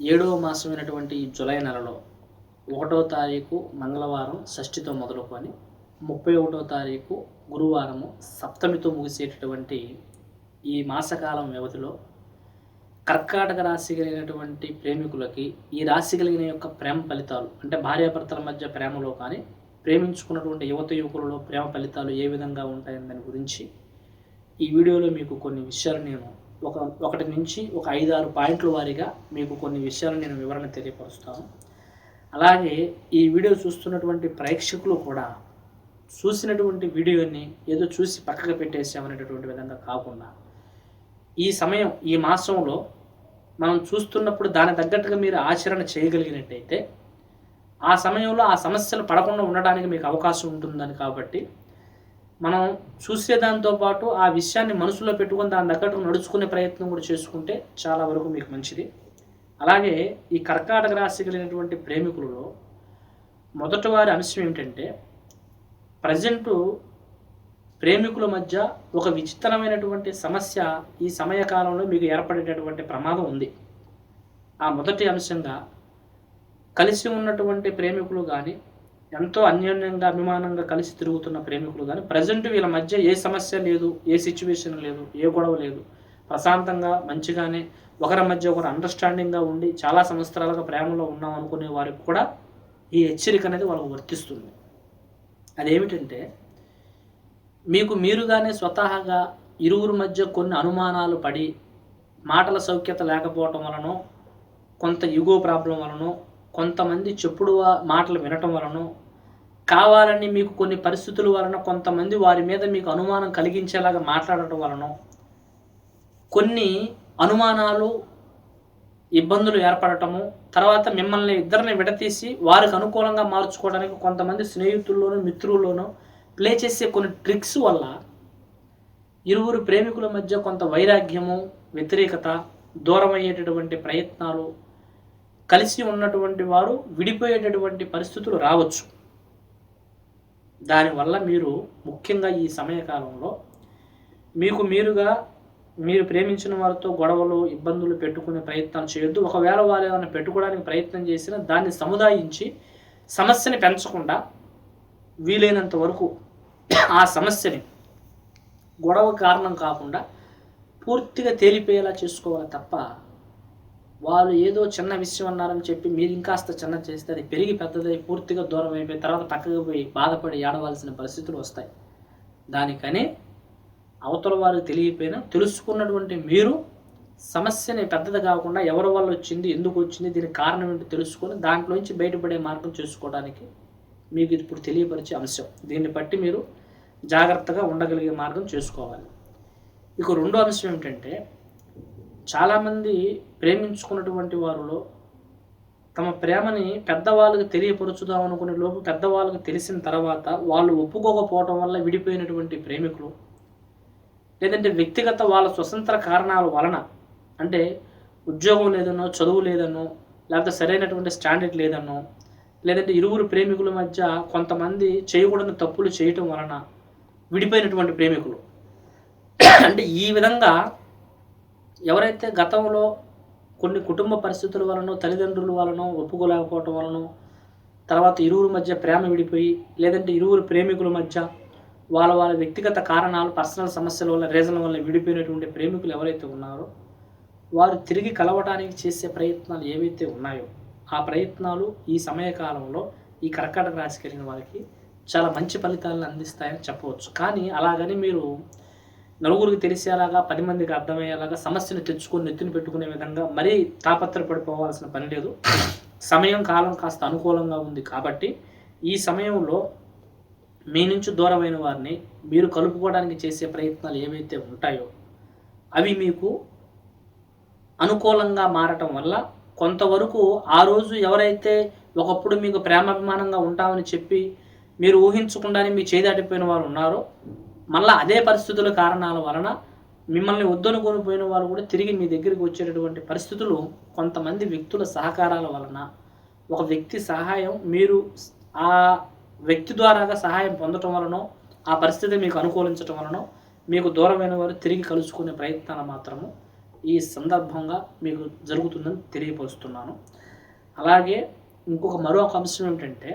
ఏడవ మాసమైనటువంటి July July నెలలో ఒకటో తారీఖు మంగళవారం షష్ఠితో మొదలుకొని ముప్పై ఒకటో తారీఖు గురువారము సప్తమితో ముగిసేటటువంటి ఈ మాసకాలం వ్యవధిలో కర్కాటక రాశి కలిగినటువంటి ప్రేమికులకి ఈ రాశి కలిగిన యొక్క ప్రేమ ఫలితాలు అంటే భార్యాభర్తల మధ్య ప్రేమలో కానీ ప్రేమించుకున్నటువంటి యువత యువకులలో ప్రేమ ఫలితాలు ఏ విధంగా ఉంటాయని దాని గురించి ఈ వీడియోలో మీకు కొన్ని విషయాలు నేను ఒక ఒకటి నుంచి ఒక ఐదు ఆరు పాయింట్ల వారీగా మీకు కొన్ని విషయాలు నేను వివరణ తెలియపరుస్తాను. అలాగే ఈ వీడియో చూస్తున్నటువంటి ప్రేక్షకులు కూడా చూసినటువంటి వీడియోని ఏదో చూసి పక్కకు పెట్టేసామనేటటువంటి విధంగా కాకుండా ఈ సమయం ఈ మాసంలో మనం చూస్తున్నప్పుడు దాని తగ్గట్టుగా మీరు ఆచరణ చేయగలిగినట్టయితే ఆ సమయంలో ఆ సమస్యలు పడకుండా ఉండడానికి మీకు అవకాశం ఉంటుందని కాబట్టి మనం చూసేదాంతో పాటు ఆ విషయాన్ని మనసులో పెట్టుకొని దాని తగ్గట్టు నడుచుకునే ప్రయత్నం కూడా చేసుకుంటే చాలా వరకు మీకు మంచిది. అలాగే ఈ కర్కాటక రాశి కలిగినటువంటి ప్రేమికులలో మొదటి వారి అంశం ఏమిటంటే ప్రజెంటు ప్రేమికుల మధ్య ఒక విచిత్రమైనటువంటి సమస్య ఈ సమయకాలంలో మీకు ఏర్పడేటటువంటి ప్రమాదం ఉంది. ఆ మొదటి అంశంగా కలిసి ఉన్నటువంటి ప్రేమికులు కానీ ఎంతో అన్యోన్యంగా అభిమానంగా కలిసి తిరుగుతున్న ప్రేమికులు కానీ ప్రజెంట్ వీళ్ళ మధ్య ఏ సమస్య లేదు ఏ సిచ్యువేషన్ లేదు ఏ గొడవ లేదు. ప్రశాంతంగా మంచిగానే ఒకరి మధ్య ఒకరు అండర్స్టాండింగ్గా ఉండి చాలా సంవత్సరాలుగా ప్రేమలో ఉన్నాం అనుకునే వారికి కూడా ఈ హెచ్చరిక అనేది వాళ్ళకు వర్తిస్తుంది. అదేమిటంటే మీకు మీరుగానే స్వతహాగా ఇరువురు మధ్య కొన్ని అనుమానాలు పడి మాటల సౌఖ్యత లేకపోవటం వలనో కొంత యుగో ప్రాబ్లం వలనో కొంతమంది చెప్పుడు మాటలు వినటం వలన కావాలని మీకు కొన్ని పరిస్థితుల వలన కొంతమంది వారి మీద మీకు అనుమానం కలిగించేలాగా మాట్లాడటం వలన కొన్ని అనుమానాలు ఇబ్బందులు ఏర్పడటము తర్వాత మిమ్మల్ని ఇద్దరిని విడతీసి వారికి అనుకూలంగా మార్చుకోవడానికి కొంతమంది స్నేహితుల్లోనూ మిత్రుల్లోనూ ప్లే చేసే కొన్ని ట్రిక్స్ వల్ల ఇరువురు ప్రేమికుల మధ్య కొంత వైరాగ్యము వ్యతిరేకత దూరమయ్యేటటువంటి ప్రయత్నాలు కలిసి ఉన్నటువంటి వారు విడిపోయేటటువంటి పరిస్థితులు రావచ్చు. దానివల్ల మీరు ముఖ్యంగా ఈ సమయకాలంలో మీకు మీరుగా మీరు ప్రేమించిన వారితో గొడవలు ఇబ్బందులు పెట్టుకునే ప్రయత్నం చేయొద్దు. ఒకవేళ వారు ఏమైనా పెట్టుకోవడానికి ప్రయత్నం చేసినా దాన్ని సముదాయించి సమస్యని పెంచకుండా వీలైనంత వరకు ఆ సమస్యని గొడవ కారణం కాకుండా పూర్తిగా తేలిపోయేలా చేసుకోవాలి తప్ప వాళ్ళు ఏదో చిన్న విషయం అన్నారని చెప్పి మీరు ఇంకాస్త చిన్న చేస్తే అది పెరిగి పెద్దదై పూర్తిగా దూరం అయిపోయి తర్వాత పక్కకు పోయి బాధపడి ఏడవలసిన పరిస్థితులు వస్తాయి. దానికని అవతల వారు తెలియకపోయినా తెలుసుకున్నటువంటి మీరు సమస్యని పెద్దది కాకుండా ఎవరి వల్ల వచ్చింది ఎందుకు వచ్చింది దీనికి కారణం ఏంటో తెలుసుకొని దాంట్లోంచి బయటపడే మార్గం చేసుకోవడానికి మీకు ఇప్పుడు తెలియపరిచే అంశం. దీన్ని బట్టి మీరు జాగ్రత్తగా ఉండగలిగే మార్గం చేసుకోవాలి. ఇక రెండో అంశం ఏమిటంటే చాలామంది ప్రేమించుకున్నటువంటి వారిలో తమ ప్రేమని పెద్దవాళ్ళకి తెలియపరుచుదాం అనుకునే లోపు పెద్దవాళ్ళకి తెలిసిన తర్వాత వాళ్ళు ఒప్పుకోకపోవటం వల్ల విడిపోయినటువంటి ప్రేమికులు లేదంటే వ్యక్తిగత వాళ్ళ స్వతంత్ర కారణాల వలన అంటే ఉద్యోగం లేదనో చదువు లేదనో లేకపోతే సరైనటువంటి స్టాండర్డ్ లేదనో లేదంటే ఇరువురు ప్రేమికుల మధ్య కొంతమంది చేయకూడని తప్పులు చేయటం వలన విడిపోయినటువంటి ప్రేమికులు. అంటే ఈ విధంగా ఎవరైతే గతంలో కొన్ని కుటుంబ పరిస్థితుల వలన తల్లిదండ్రుల వలన ఒప్పుకోలేకపోవటం వలన తర్వాత ఇరువురు మధ్య ప్రేమ విడిపోయి లేదంటే ఇరువురు ప్రేమికుల మధ్య వాళ్ళ వాళ్ళ వ్యక్తిగత కారణాలు పర్సనల్ సమస్యల వల్ల రీజన్ వల్ల విడిపోయినటువంటి ప్రేమికులు ఎవరైతే ఉన్నారో వారు తిరిగి కలవటానికి చేసే ప్రయత్నాలు ఏవైతే ఉన్నాయో ఆ ప్రయత్నాలు ఈ సమయకాలంలో ఈ కర్కాటక రాశి కలిగిన వారికి చాలా మంచి ఫలితాలను అందిస్తాయని చెప్పవచ్చు. కానీ అలాగని మీరు నలుగురికి తెలిసేలాగా పది మందికి అర్థమయ్యేలాగా సమస్యను తెచ్చుకొని నెత్తిని పెట్టుకునే విధంగా మరీ తాపత్రపడిపోవాల్సిన పని లేదు. సమయం కాలం కాస్త అనుకూలంగా ఉంది కాబట్టి ఈ సమయంలో మీ నుంచి దూరమైన వారిని మీరు కలుపుకోవడానికి చేసే ప్రయత్నాలు ఏవైతే ఉంటాయో అవి మీకు అనుకూలంగా మారటం వల్ల కొంతవరకు ఆ రోజు ఎవరైతే ఒకప్పుడు మీకు ప్రేమాభిమానంగా ఉంటామని చెప్పి మీరు ఊహించకుండానే మీ చేదాటిపోయిన వారు ఉన్నారో మళ్ళీ అదే పరిస్థితుల కారణాల వలన మిమ్మల్ని వద్దనుకొని పోయిన వారు కూడా తిరిగి మీ దగ్గరికి వచ్చేటటువంటి పరిస్థితులు కొంతమంది వ్యక్తుల సహకారాల వలన ఒక వ్యక్తి సహాయం మీరు ఆ వ్యక్తి ద్వారాగా సహాయం పొందటం వలనో ఆ పరిస్థితి మీకు అనుకూలించటం వలనో మీకు దూరమైన వారు తిరిగి కలుసుకునే ప్రయత్నాలు మాత్రము ఈ సందర్భంగా మీకు జరుగుతుందని తెలియపరుస్తున్నాను. అలాగే ఇంకొక మరొక అంశం ఏమిటంటే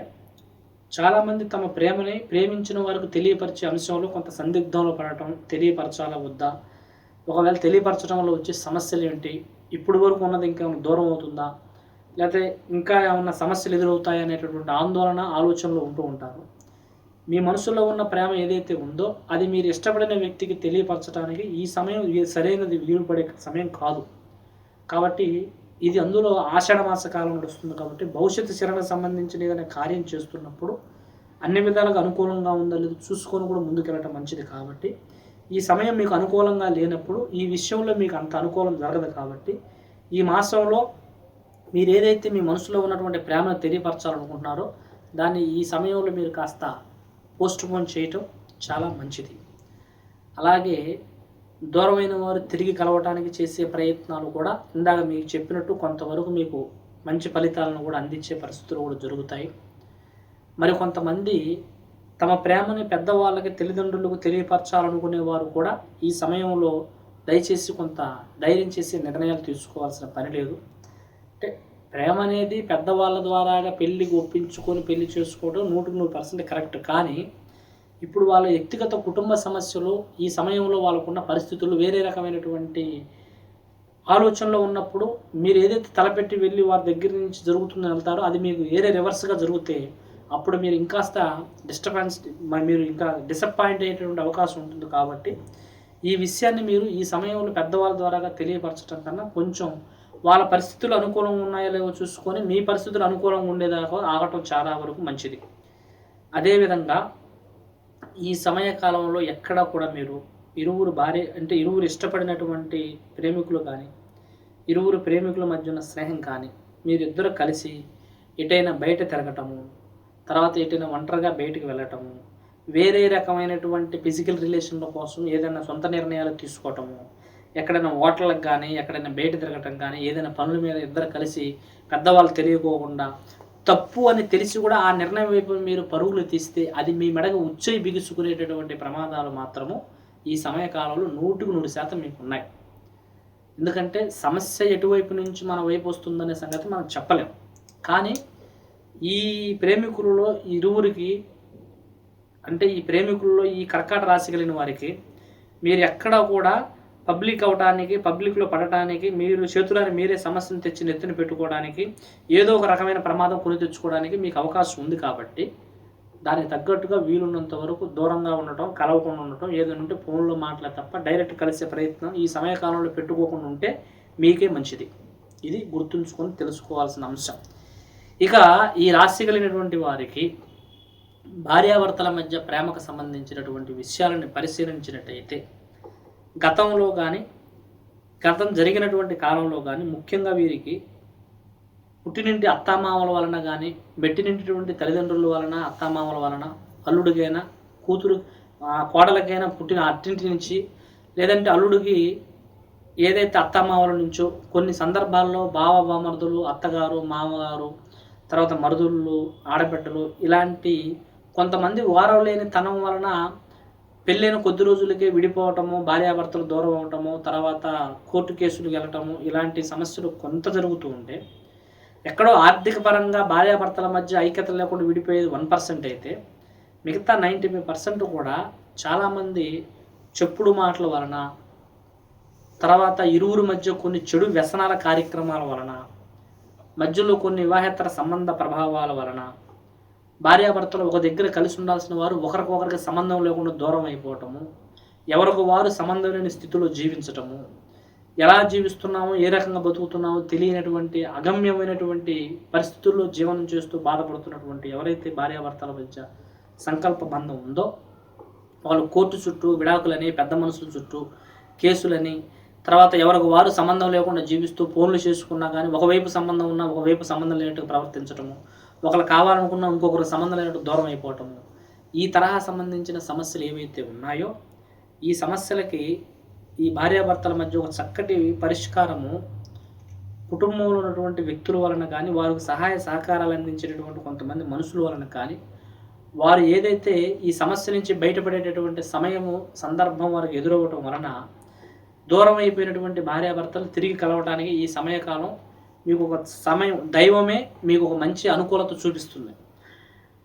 చాలామంది తమ ప్రేమని ప్రేమించిన వారికి తెలియపరిచే అంశంలో కొంత సందిగ్ధంలో పడటం తెలియపరచాలా వద్దా? ఒకవేళ తెలియపరచడం వల్ల వచ్చే సమస్యలు ఏంటి? ఇప్పుడు వరకు ఉన్నది ఇంకా ఏమైనా దూరం అవుతుందా? లేకపోతే ఇంకా ఏమన్నా సమస్యలు ఎదురవుతాయి అనేటటువంటి ఆందోళన ఆలోచనలు ఉంటూ ఉంటారు. మీ మనసులో ఉన్న ప్రేమ ఏదైతే ఉందో అది మీరు ఇష్టపడిన వ్యక్తికి తెలియపరచడానికి ఈ సమయం సరైనది వీలుపడే సమయం కాదు. కాబట్టి ఇది అందులో ఆషాఢ మాస కాలం నడుస్తుంది కాబట్టి భవిష్యత్తు శరణకు సంబంధించిన ఏదైనా కార్యం చేస్తున్నప్పుడు అన్ని విధాలుగా అనుకూలంగా ఉందా లేదా చూసుకొని కూడా ముందుకెళ్ళటం మంచిది కాబట్టి ఈ సమయం మీకు అనుకూలంగా లేనప్పుడు ఈ విషయంలో మీకు అంత అనుకూలం జరగదు కాబట్టి ఈ మాసంలో మీరు ఏదైతే మీ మనసులో ఉన్నటువంటి ప్రేమను తెలియపరచాలనుకుంటున్నారో దాన్ని ఈ సమయంలో మీరు కాస్త పోస్ట్పోన్ చేయటం చాలా మంచిది. అలాగే దూరమైన వారు తిరిగి కలవటానికి చేసే ప్రయత్నాలు కూడా ఇందాక మీకు చెప్పినట్టు కొంతవరకు మీకు మంచి ఫలితాలను కూడా అందించే పరిస్థితులు కూడా జరుగుతాయి. మరి కొంతమంది తమ ప్రేమని పెద్దవాళ్ళకి తల్లిదండ్రులకు తెలియపరచాలనుకునే వారు కూడా ఈ సమయంలో దయచేసి కొంత ధైర్యం చేసే నిర్ణయాలు తీసుకోవాల్సిన పని లేదు. అంటే ప్రేమ అనేది పెద్దవాళ్ళ ద్వారాగా పెళ్ళికి ఒప్పించుకొని పెళ్ళి చేసుకోవడం నూటికి నూరు పర్సెంట్ కరెక్ట్ కానీ ఇప్పుడు వాళ్ళ వ్యక్తిగత కుటుంబ సమస్యలు ఈ సమయంలో వాళ్ళకున్న పరిస్థితులు వేరే రకమైనటువంటి ఆలోచనలో ఉన్నప్పుడు మీరు ఏదైతే తలపెట్టి వెళ్ళి వారి దగ్గర నుంచి జరుగుతుందని వెళ్తారో అది మీకు వేరే రివర్స్గా జరిగితే అప్పుడు మీరు ఇంకాస్త డిస్టర్బెన్స్ మీరు ఇంకా డిసప్పాయింట్ అయ్యేటువంటి అవకాశం ఉంటుంది కాబట్టి ఈ విషయాన్ని మీరు ఈ సమయంలో పెద్దవాళ్ళ ద్వారా తెలియపరచడం కన్నా కొంచెం వాళ్ళ పరిస్థితులు అనుకూలంగా ఉన్నాయో లేవో చూసుకొని మీ పరిస్థితులు అనుకూలంగా ఉండేదాకా ఆగటం చాలా వరకు మంచిది. అదేవిధంగా ఈ సమయకాలంలో ఎక్కడా కూడా మీరు ఇరువురు భార్య అంటే ఇరువురు ఇష్టపడినటువంటి ప్రేమికులు కానీ ఇరువురు ప్రేమికుల మధ్య ఉన్న స్నేహం కానీ మీరిద్దరు కలిసి ఎటైనా బయట తిరగటము తర్వాత ఎటైనా ఒంటరిగా బయటకు వెళ్ళటము వేరే రకమైనటువంటి ఫిజికల్ రిలేషన్ల కోసం ఏదైనా సొంత నిర్ణయాలు తీసుకోవటము ఎక్కడైనా హోటళ్ళకి కానీ ఎక్కడైనా బయట తిరగటం కానీ ఏదైనా పనుల మీద ఇద్దరు కలిసి పెద్దవాళ్ళు తెలియకోకుండా తప్పు అని తెలిసి కూడా ఆ నిర్ణయం వైపు మీరు పరుగులు తీస్తే అది మీ మెడకు ఉచ్చయి బిగుసుకునేటటువంటి ప్రమాదాలు మాత్రము ఈ సమయకాలంలో నూటికి నూరు శాతం మీకు ఉన్నాయి. ఎందుకంటే సమస్య ఎటువైపు నుంచి మన వైపు వస్తుందనే సంగతి మనం చెప్పలేం. కానీ ఈ ప్రేమికులలో ఇరువురికి అంటే ఈ ప్రేమికుల్లో ఈ కర్కాట రాశి కలిగిన వారికి మీరు ఎక్కడా కూడా పబ్లిక్ అవడానికి పబ్లిక్లో పడటానికి మీరు చేతులని మీరే సమస్యను తెచ్చి నెత్తిన పెట్టుకోవడానికి ఏదో ఒక రకమైన ప్రమాదం కొని తెచ్చుకోవడానికి మీకు అవకాశం ఉంది కాబట్టి దానికి తగ్గట్టుగా వీలున్నంత వరకు దూరంగా ఉండటం కలవకుండా ఉండటం ఏదైనా ఉంటే ఫోన్లో మాట్లాడ తప్ప డైరెక్ట్ కలిసే ప్రయత్నం ఈ సమయకాలంలో పెట్టుకోకుండా ఉంటే మీకే మంచిది. ఇది గుర్తుంచుకొని తెలుసుకోవాల్సిన అంశం. ఇక ఈ రాశి కలిగినటువంటి వారికి భార్యాభర్తల మధ్య ప్రేమకు సంబంధించినటువంటి విషయాలను పరిశీలించినట్టయితే గతంలో కానీ గతం జరిగినటువంటి కాలంలో కానీ ముఖ్యంగా వీరికి పుట్టినింటి అత్తామామల వలన కానీ బెట్టినింటిటువంటి తల్లిదండ్రుల వలన అత్తామామల వలన అల్లుడికైనా కూతురు కోడలకైనా పుట్టిన అట్టింటి నుంచి లేదంటే అల్లుడికి ఏదైతే అత్తమామల నుంచో కొన్ని సందర్భాల్లో బావ బామరుదులు అత్తగారు మామగారు తర్వాత మరుదుళ్ళు ఆడబిడ్డలు ఇలాంటి కొంతమంది వారం లేని తనం వలన పెళ్ళైన కొద్ది రోజులకే విడిపోవటము భార్యాభర్తలు దూరం అవటము తర్వాత కోర్టు కేసులు వెళ్ళటము ఇలాంటి సమస్యలు కొంత జరుగుతూ ఉంటే ఎక్కడో ఆర్థిక పరంగా భార్యాభర్తల మధ్య ఐక్యత లేకుండా విడిపోయేది వన్ పర్సెంట్ అయితే మిగతా నైంటీ ఫైవ్ పర్సెంట్ కూడా చాలామంది చెప్పుడు మాటల వలన తర్వాత ఇరువురు మధ్య కొన్ని చెడు వ్యసనాల కార్యక్రమాల వలన మధ్యలో కొన్ని వివాహేతర సంబంధ ప్రభావాల వలన భార్యాభర్తలు ఒక దగ్గర కలిసి ఉండాల్సిన వారు ఒకరికొకరికి సంబంధం లేకుండా దూరం అయిపోవటము ఎవరికి వారు సంబంధం లేని స్థితిలో జీవించటము ఎలా జీవిస్తున్నామో ఏ రకంగా బతుకుతున్నామో తెలియనటువంటి అగమ్యమైనటువంటి పరిస్థితుల్లో జీవనం చేస్తూ బాధపడుతున్నటువంటి ఎవరైతే భార్యాభర్తల మధ్య సంకల్ప బంధం ఉందో వాళ్ళు కోర్టు చుట్టూ విడాకులని పెద్ద మనుషుల చుట్టూ కేసులని తర్వాత ఎవరికి వారు సంబంధం లేకుండా జీవిస్తూ ఫోన్లు చేసుకున్నా కానీ ఒకవైపు సంబంధం ఉన్నా ఒకవైపు సంబంధం లేనట్టు ప్రవర్తించటము ఒకరు కావాలనుకున్న ఇంకొకరు సంబంధం లేనట్టు దూరం అయిపోవటం. ఈ తరహా సంబంధించిన సమస్యలు ఏవైతే ఉన్నాయో ఈ సమస్యలకి ఈ భార్యాభర్తల మధ్య ఒక చక్కటి పరిష్కారము కుటుంబంలో ఉన్నటువంటి వ్యక్తుల వలన కానీ వారికి సహాయ సహకారాలు అందించేటటువంటి కొంతమంది మనుషుల వలన కానీ వారు ఏదైతే ఈ సమస్య నుంచి బయటపడేటటువంటి సమయము సందర్భం వారికి ఎదురవ్వటం వలన దూరం అయిపోయినటువంటి భార్యాభర్తలు తిరిగి కలవటానికి ఈ సమయకాలం మీకు ఒక సమయం దైవమే మీకు ఒక మంచి అనుకూలత చూపిస్తుంది.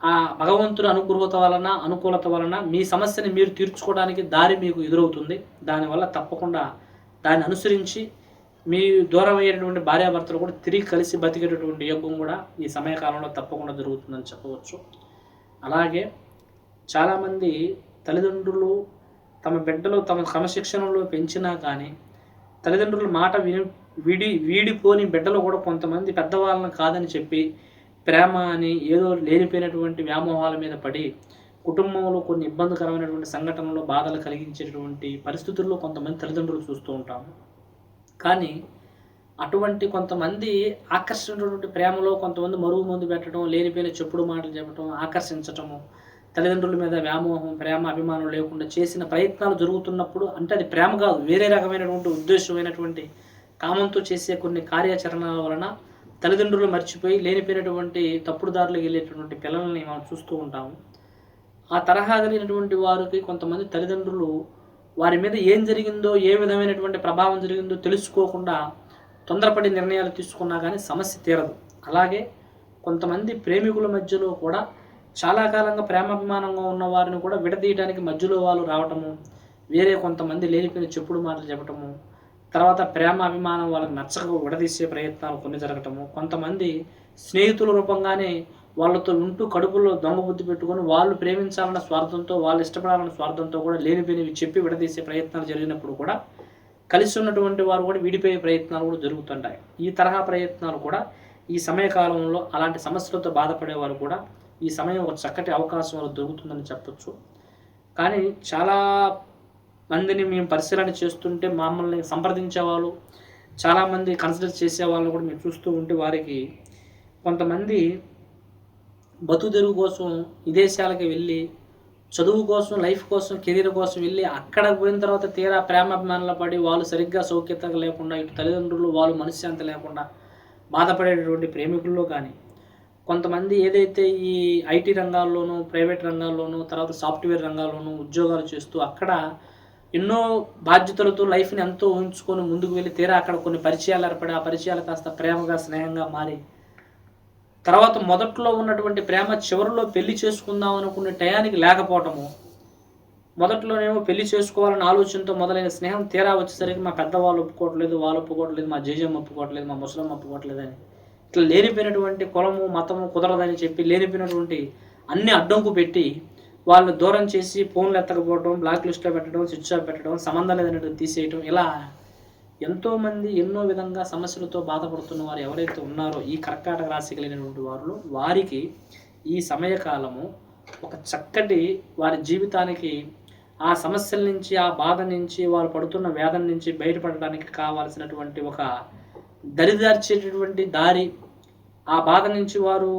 ఆ భగవంతుడి అనుగ్రహత వలన అనుకూలత వలన మీ సమస్యని మీరు తీర్చుకోవడానికి దారి మీకు ఎదురవుతుంది. దానివల్ల తప్పకుండా దాన్ని అనుసరించి మీ దూరం అయ్యేటటువంటి భార్యాభర్తలు కూడా తిరిగి కలిసి బతికేటటువంటి యోగం కూడా ఈ సమయకాలంలో తప్పకుండా జరుగుతుందని చెప్పవచ్చు. అలాగే చాలామంది తల్లిదండ్రులు తమ బిడ్డలు తమ క్రమశిక్షణలో పెంచినా కానీ తల్లిదండ్రుల మాట విని వీడి వీడిపోని బిడ్డలు కూడా కొంతమంది పెద్దవాళ్ళని కాదని చెప్పి ప్రేమ అని ఏదో లేనిపోయినటువంటి వ్యామోహాల మీద పడి కుటుంబంలో కొన్ని ఇబ్బందికరమైనటువంటి సంఘటనలు బాధలు కలిగించేటువంటి పరిస్థితుల్లో కొంతమంది తల్లిదండ్రులు చూస్తూ ఉంటాము. కానీ అటువంటి కొంతమంది ఆకర్షించినటువంటి ప్రేమలో కొంతమంది మరుగు మందు పెట్టడం లేనిపోయిన చెప్పుడు మాటలు చెప్పడం ఆకర్షించటము తల్లిదండ్రుల మీద వ్యామోహం ప్రేమ అభిమానం లేకుండా చేసిన ప్రయత్నాలు జరుగుతున్నప్పుడు అంటే అది ప్రేమ కాదు వేరే రకమైనటువంటి ఉద్దేశమైనటువంటి కామంతో చేసే కొన్ని కార్యాచరణల వలన తల్లిదండ్రులు మర్చిపోయి లేనిపోయినటువంటి తప్పుడు దారులకు వెళ్ళేటటువంటి పిల్లల్ని మనం చూస్తూ ఉంటాము. ఆ తరహా కలిగినటువంటి వారికి కొంతమంది తల్లిదండ్రులు వారి మీద ఏం జరిగిందో ఏ విధమైనటువంటి ప్రభావం జరిగిందో తెలుసుకోకుండా తొందరపడి నిర్ణయాలు తీసుకున్నా కానీ సమస్య తీరదు. అలాగే కొంతమంది ప్రేమికుల మధ్యలో కూడా చాలా కాలంగా ప్రేమాభిమానంగా ఉన్న వారిని కూడా విడదీయడానికి మధ్యలో వాళ్ళు రావటము వేరే కొంతమంది లేనిపోయిన చెప్పుడు మాటలు చెప్పటము తర్వాత ప్రేమ అభిమానం వాళ్ళకి నచ్చక విడదీసే ప్రయత్నాలు కొన్ని జరగటము. కొంతమంది స్నేహితుల రూపంగానే వాళ్ళతో ఉంటూ కడుపులో దొంగ బుద్ధి పెట్టుకొని వాళ్ళు ప్రేమించాలన్న స్వార్థంతో వాళ్ళు ఇష్టపడాలన్న స్వార్థంతో కూడా లేనిపోయినవి చెప్పి విడదీసే ప్రయత్నాలు జరిగినప్పుడు కూడా కలిసి ఉన్నటువంటి వారు కూడా విడిపోయే ప్రయత్నాలు కూడా జరుగుతుంటాయి. ఈ తరహా ప్రయత్నాలు కూడా ఈ సమయకాలంలో అలాంటి సమస్యలతో బాధపడేవారు కూడా ఈ సమయం ఒక చక్కటి అవకాశం వల్ల దొరుకుతుందని చెప్పొచ్చు. కానీ చాలా మందిని మేము పరిశీలన చేస్తుంటే మమ్మల్ని సంప్రదించే వాళ్ళు చాలామంది కన్సిడర్ చేసే వాళ్ళని కూడా మేము చూస్తూ ఉంటే వారికి కొంతమంది బతుదెరువు కోసం విదేశాలకి వెళ్ళి చదువు కోసం లైఫ్ కోసం కెరీర్ కోసం వెళ్ళి అక్కడ పోయిన తర్వాత తీరా ప్రేమాభిమానులు పడి వాళ్ళు సరిగ్గా సౌఖ్యత లేకుండా ఇటు తల్లిదండ్రులు వాళ్ళు మనశ్శాంతి లేకుండా బాధపడేటటువంటి ప్రేమికుల్లో కానీ కొంతమంది ఏదైతే ఈ ఐటీ రంగాల్లోనూ ప్రైవేట్ రంగాల్లోనూ తర్వాత సాఫ్ట్వేర్ రంగాల్లోనూ ఉద్యోగాలు చేస్తూ అక్కడ ఎన్నో బాధ్యతలతో లైఫ్ని ఎంతో ఉంచుకొని ముందుకు వెళ్ళి తీరా అక్కడ కొన్ని పరిచయాలు ఏర్పడి ఆ పరిచయాలు కాస్త ప్రేమగా స్నేహంగా మారి తర్వాత మొదట్లో ఉన్నటువంటి ప్రేమ చివరిలో పెళ్ళి చేసుకుందాం అనుకునే టయానికి లేకపోవటము మొదట్లోనేమో పెళ్ళి చేసుకోవాలన్న ఆలోచనతో మొదలైన స్నేహం తీరా వచ్చేసరికి మా పెద్దవాళ్ళు ఒప్పుకోవట్లేదు వాళ్ళు ఒప్పుకోవట్లేదు మా జేజమ్మ ఒప్పుకోవట్లేదు మా ముసలం ఒప్పుకోవట్లేదు అని. ఇట్లా లేనిపోయినటువంటి కులము మతము కుదరదని చెప్పి లేనిపోయినటువంటి అన్ని అడ్డంకు పెట్టి వాళ్ళని దూరం చేసి ఫోన్లు ఎత్తకపోవడం బ్లాక్ లిస్ట్లో పెట్టడం స్విచ్ ఆఫ్ పెట్టడం సంబంధం లేదన్నట్టు తీసేయటం ఇలా ఎంతోమంది ఎన్నో విధంగా సమస్యలతో బాధపడుతున్న వారు ఎవరైతే ఉన్నారో ఈ కర్కాటక రాశి కలిగినటువంటి వారు వారికి ఈ సమయకాలము ఒక చక్కటి వారి జీవితానికి ఆ సమస్యల నుంచి ఆ బాధ నుంచి వారు పడుతున్న వేదన నుంచి బయటపడడానికి కావాల్సినటువంటి ఒక దరిదార్చేటటువంటి దారి ఆ బాధ నుంచి వారు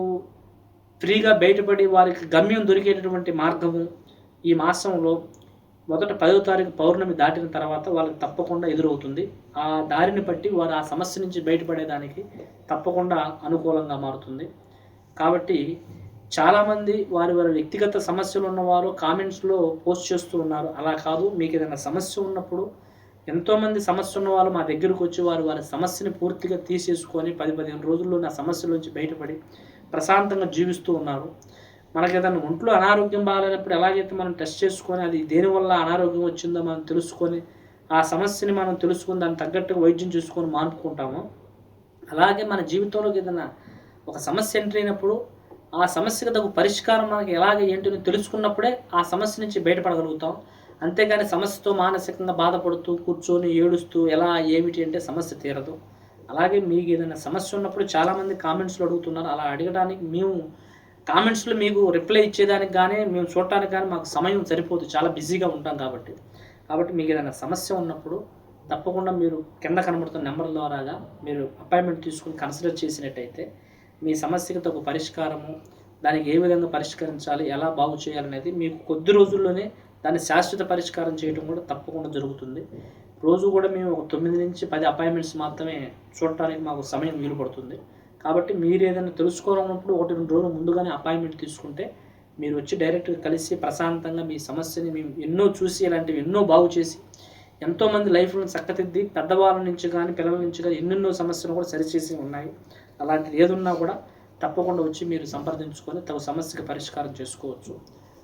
ఫ్రీగా బయటపడి వారికి గమ్యం దొరికేటటువంటి మార్గము ఈ మాసంలో మొదట పదో తారీఖు పౌర్ణమి దాటిన తర్వాత వాళ్ళకి తప్పకుండా ఎదురవుతుంది. ఆ దారిని బట్టి వారు ఆ సమస్య నుంచి బయటపడేదానికి తప్పకుండా అనుకూలంగా మారుతుంది. కాబట్టి చాలామంది వారి వారి వ్యక్తిగత సమస్యలు ఉన్నవారు కామెంట్స్లో పోస్ట్ చేస్తూ ఉన్నారు. అలా కాదు మీకు ఏదైనా సమస్య ఉన్నప్పుడు ఎంతోమంది సమస్య ఉన్న వాళ్ళు మా దగ్గరకు వచ్చి వారు వారి సమస్యని పూర్తిగా తీసేసుకొని పది పదిహేను రోజుల్లో నా సమస్యల నుంచి బయటపడి ప్రశాంతంగా జీవిస్తూ ఉన్నారు. మనకి ఏదైనా ఒంట్లో అనారోగ్యం బాగాలేనప్పుడు ఎలాగైతే మనం టెస్ట్ చేసుకొని అది దేనివల్ల అనారోగ్యం వచ్చిందో మనం తెలుసుకొని ఆ సమస్యని మనం తెలుసుకుని దానికి తగ్గట్టుగా వైద్యం చేసుకొని మానుకుంటాము అలాగే మన జీవితంలోకి ఏదైనా ఒక సమస్య ఎంటర్ అయినప్పుడు ఆ సమస్యకు తగు పరిష్కారం మనకి ఎలాగ ఏంటని తెలుసుకున్నప్పుడే ఆ సమస్య నుంచి బయటపడగలుగుతాం. అంతేగాని సమస్యతో మానసికంగా బాధపడుతూ కూర్చొని ఏడుస్తూ ఎలా ఏమిటి అంటే సమస్య తీరదు. అలాగే మీకు ఏదైనా సమస్య ఉన్నప్పుడు చాలామంది కామెంట్స్లో అడుగుతున్నారు. అలా అడగడానికి మేము కామెంట్స్లో మీకు రిప్లై ఇచ్చేదానికి కానీ మేము చూడటానికి కానీ మాకు సమయం సరిపోదు. చాలా బిజీగా ఉంటాం కాబట్టి. కాబట్టి మీకు ఏదైనా సమస్య ఉన్నప్పుడు తప్పకుండా మీరు కింద కనబడుతున్న నెంబర్ ద్వారాగా మీరు అపాయింట్మెంట్ తీసుకుని కన్సిడర్ చేసినట్టయితే మీ సమస్యకి తగు పరిష్కారము దానికి ఏ విధంగా పరిష్కరించాలి ఎలా బాగు చేయాలనేది మీకు కొద్ది రోజుల్లోనే దాన్ని శాశ్వత పరిష్కారం చేయడం కూడా తప్పకుండా జరుగుతుంది. రోజు కూడా మేము ఒక తొమ్మిది నుంచి పది అపాయింట్మెంట్స్ మాత్రమే చూడటానికి మాకు సమయం వీలు పడుతుంది కాబట్టి మీరు ఏదైనా తెలుసుకోవాలన్నప్పుడు ఒకటి రెండు రోజులు ముందుగానే అపాయింట్మెంట్ తీసుకుంటే మీరు వచ్చి డైరెక్ట్గా కలిసి ప్రశాంతంగా మీ సమస్యని మేము ఎన్నో చూసి ఇలాంటివి ఎన్నో బాగు చేసి ఎంతోమంది లైఫ్లను చక్కదిద్ది పెద్దవాళ్ళ నుంచి కానీ పిల్లల నుంచి కానీ ఎన్నెన్నో సమస్యలు కూడా సరిచేసి ఉన్నాయి. అలాంటిది ఏదున్నా కూడా తప్పకుండా వచ్చి మీరు సంప్రదించుకొని తగు సమస్యకి పరిష్కారం చేసుకోవచ్చు.